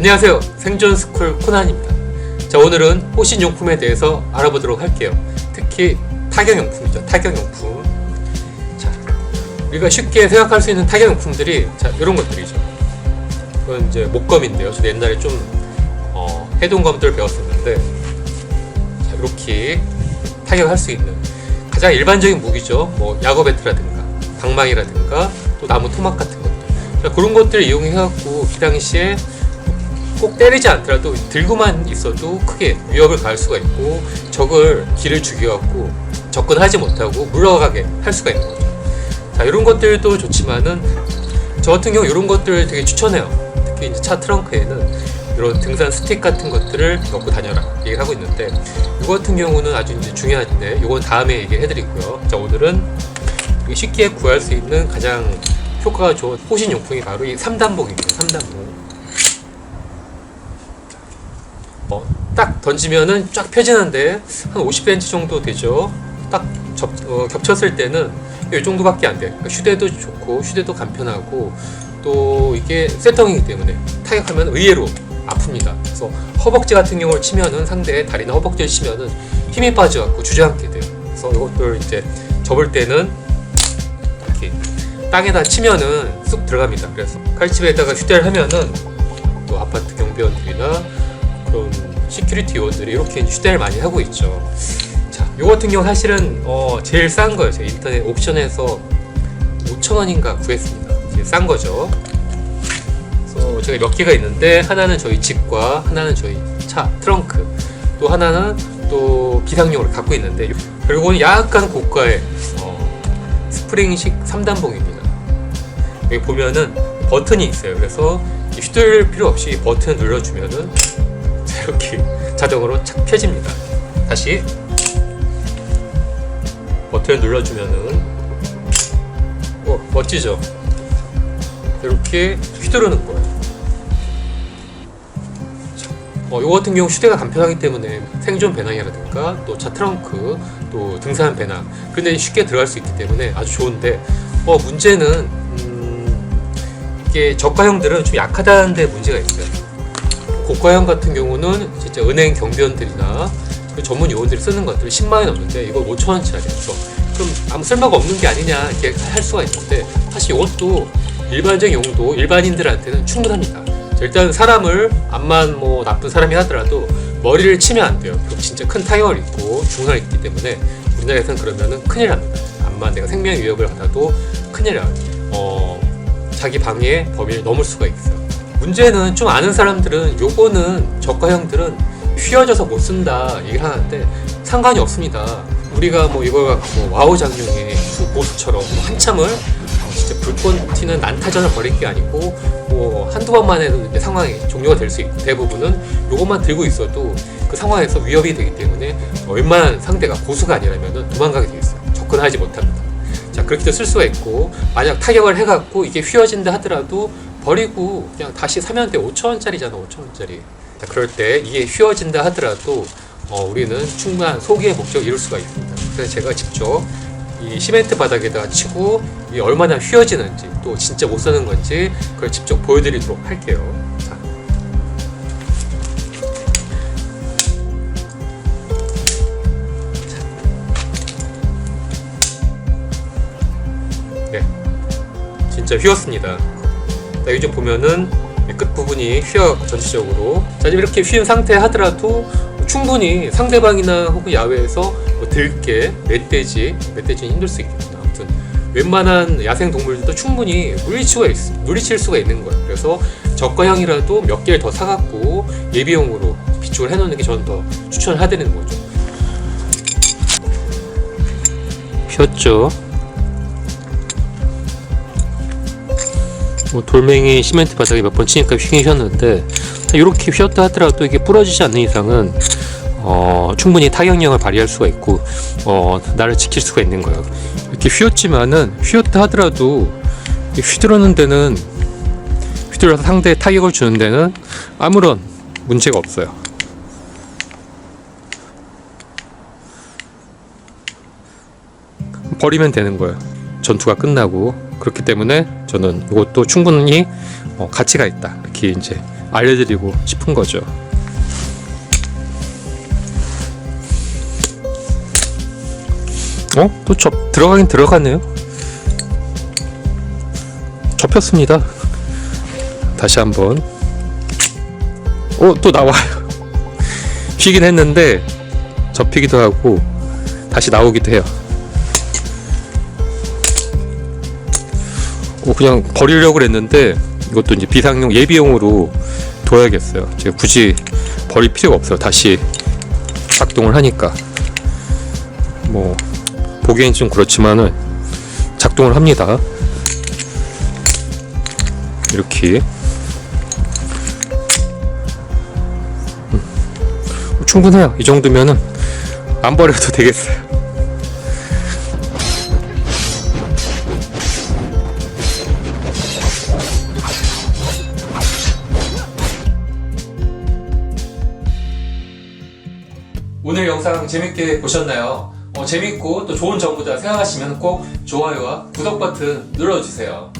안녕하세요. 생존 스쿨 코난입니다. 자, 오늘은 호신 용품에 대해서 알아보도록 할게요. 특히 타격 용품이죠. 타격 용품. 자, 우리가 쉽게 생각할 수 있는 타격 용품들이 자, 이런 것들이죠. 이건 이제 목검인데요. 저도 옛날에 좀 어, 해동검들 배웠었는데 자, 이렇게 타격할 수 있는 가장 일반적인 무기죠. 뭐 야거 배트라든가 방망이라든가 또 나무 토막 같은 것들. 자, 그런 것들을 이용해갖고 그 당시에 꼭 때리지 않더라도 들고만 있어도 크게 위협을 가할 수가 있고 적을 길을 죽여갖고 접근하지 못하고 물러가게 할 수가 있는 거죠. 자 이런 것들도 좋지만은 저 같은 경우 이런 것들 되게 추천해요. 특히 이제 차 트렁크에는 이런 등산 스틱 같은 것들을 넣고 다녀라 얘기를 하고 있는데 이거 같은 경우는 아주 이제 중요한데 이건 다음에 얘기해드리고요. 자 오늘은 쉽게 구할 수 있는 가장 효과가 좋은 호신 용품이 바로 이 3단복입니다. 3단복. 어, 딱 던지면은 쫙 펴지는데 한 50cm 정도 되죠. 딱 접, 어, 겹쳤을 때는 이 정도밖에 안 돼. 그러니까 휴대도 좋고 휴대도 간편하고 또 이게 세텅이기 때문에 타격하면 의외로 아픕니다. 그래서 허벅지 같은 경우를 치면은 상대의 다리나 허벅지를 치면은 힘이 빠져갖고 주저앉게 돼요. 그래서 이것들 이제 접을 때는 이렇게 땅에다 치면은 쑥 들어갑니다. 그래서 칼집에다가 휴대를 하면은 또 아파트 경비원들이나 그런 시큐리티 요원들이 이렇게 휴대를 많이 하고 있죠. 자, 요 같은 경우 사실은 어, 제일 싼 거예요. 제가 인터넷 옥션에서 5,000원인가 구했습니다. 제일 싼 거죠. 그래서 제가 몇 개가 있는데 하나는 저희 집과 하나는 저희 차 트렁크 또 하나는 또 비상용으로 갖고 있는데 그리고는 약간 고가의 어, 스프링식 3단봉입니다. 여기 보면은 버튼이 있어요. 그래서 휘둘 필요 없이 버튼 눌러주면은 자, 이렇게 자동으로 착 펴집니다. 다시 버튼 눌러주면은 어, 멋지죠? 이렇게 휘두르는 거예요. 자, 어, 이거 같은 경우 휴대가 간편하기 때문에 생존 배낭이라든가 또 차 트렁크 또 등산 배낭 근데 쉽게 들어갈 수 있기 때문에 아주 좋은데 어, 문제는 음, 이게 저가형들은 좀 약하다는 데 문제가 있어요. 고가형 같은 경우는 진짜 은행 경비원들이나 그 전문 요원들이 쓰는 것들 10만 원 넘는데 이거 5천 원짜리였어. 그럼 아무 쓸모가 없는 게 아니냐 이렇게 할 수가 있는데 사실 이것도 일반적인 용도 일반인들한테는 충분합니다. 자, 일단 사람을 암만 뭐 나쁜 사람이 하더라도 머리를 치면 안 돼요. 그럼 진짜 큰 타격을 입고 중상을 입기 때문에 우리나라에서는 그러면은 큰일 납니다. 암만 내가 생명 위협을 받아도 큰일 나요. 어, 자기 방해 범위를 넘을 수가 있어요. 문제는 좀 아는 사람들은 요거는 저가형들은 휘어져서 못 쓴다 얘기를 하는데 상관이 없습니다. 우리가 뭐 이걸 갖고 와우 장룡의 두 보수처럼 뭐 한참을 진짜 불꽃 튀는 난타전을 벌일 게 아니고 뭐 한두 번만 해도 이제 상황이 종료가 될 수 있고 대부분은 요것만 들고 있어도 그 상황에서 위협이 되기 때문에 얼마나 상대가 고수가 아니라면 도망가게 돼 있어요. 접근하지 못합니다. 자 그렇게 도 쓸 수가 있고 만약 타격을 해갖고 이게 휘어진다 하더라도 버리고 그냥 다시 사면 돼. 5천원짜리잖아 5천원짜리. 자 그럴 때 이게 휘어진다 하더라도 어, 우리는 충분한 소기의 목적을 이룰 수가 있습니다. 그래서 제가 직접 이 시멘트 바닥에다가 치고 이게 얼마나 휘어지는지 또 진짜 못 쓰는 건지 그걸 직접 보여드리도록 할게요. 자. 네, 진짜 휘었습니다. 자, 좀 보면은 이끝 부분이 휘어 전체적으로 자 이렇게 휘은 상태 하더라도 충분히 상대방이나 혹은 야외에서 뭐 들개, 멧돼지, 멧돼지는 힘들 수 있겠구나. 아무튼 웬만한 야생 동물들도 충분히 물리치가 있, 물리칠 수가 있는 거예요. 그래서 저가형이라도 몇 개를 더 사갖고 예비용으로 비축을 해놓는 게 저는 더 추천을 해드리는 거죠. 휘었죠. 뭐 돌멩이 시멘트 바닥에 몇 번 치니까 휘긴 휘었는데 이렇게 휘었다 하더라도 이게 부러지지 않는 이상은 어, 충분히 타격력을 발휘할 수가 있고 어, 나를 지킬 수가 있는 거예요. 이렇게 휘었지만은 휘었다 하더라도 이 휘두르는 데는 휘둘러서 상대에 타격을 주는 데는 아무런 문제가 없어요. 버리면 되는 거예요. 전투가 끝나고 그렇기 때문에 저는 이것도 충분히 어, 가치가 있다 이렇게 이제 알려드리고 싶은 거죠. 어? 또 접, 들어가긴 들어갔네요. 접혔습니다. 다시 한번. 어, 또 나와요. 휘긴 했는데, 접히기도 하고, 다시 나오기도 해요. 어, 그냥 버리려고 했는데, 이것도 이제 비상용 예비용으로 둬야겠어요. 제가 굳이 버릴 필요가 없어요. 다시 작동을 하니까. 뭐, 보기엔 좀 그렇지만은, 작동을 합니다. 이렇게. 음, 충분해요. 이 정도면은 안 버려도 되겠어요. 영상 재밌게 보셨나요? 어, 재밌고 또 좋은 정보다 생각하시면 꼭 좋아요와 구독 버튼 눌러주세요.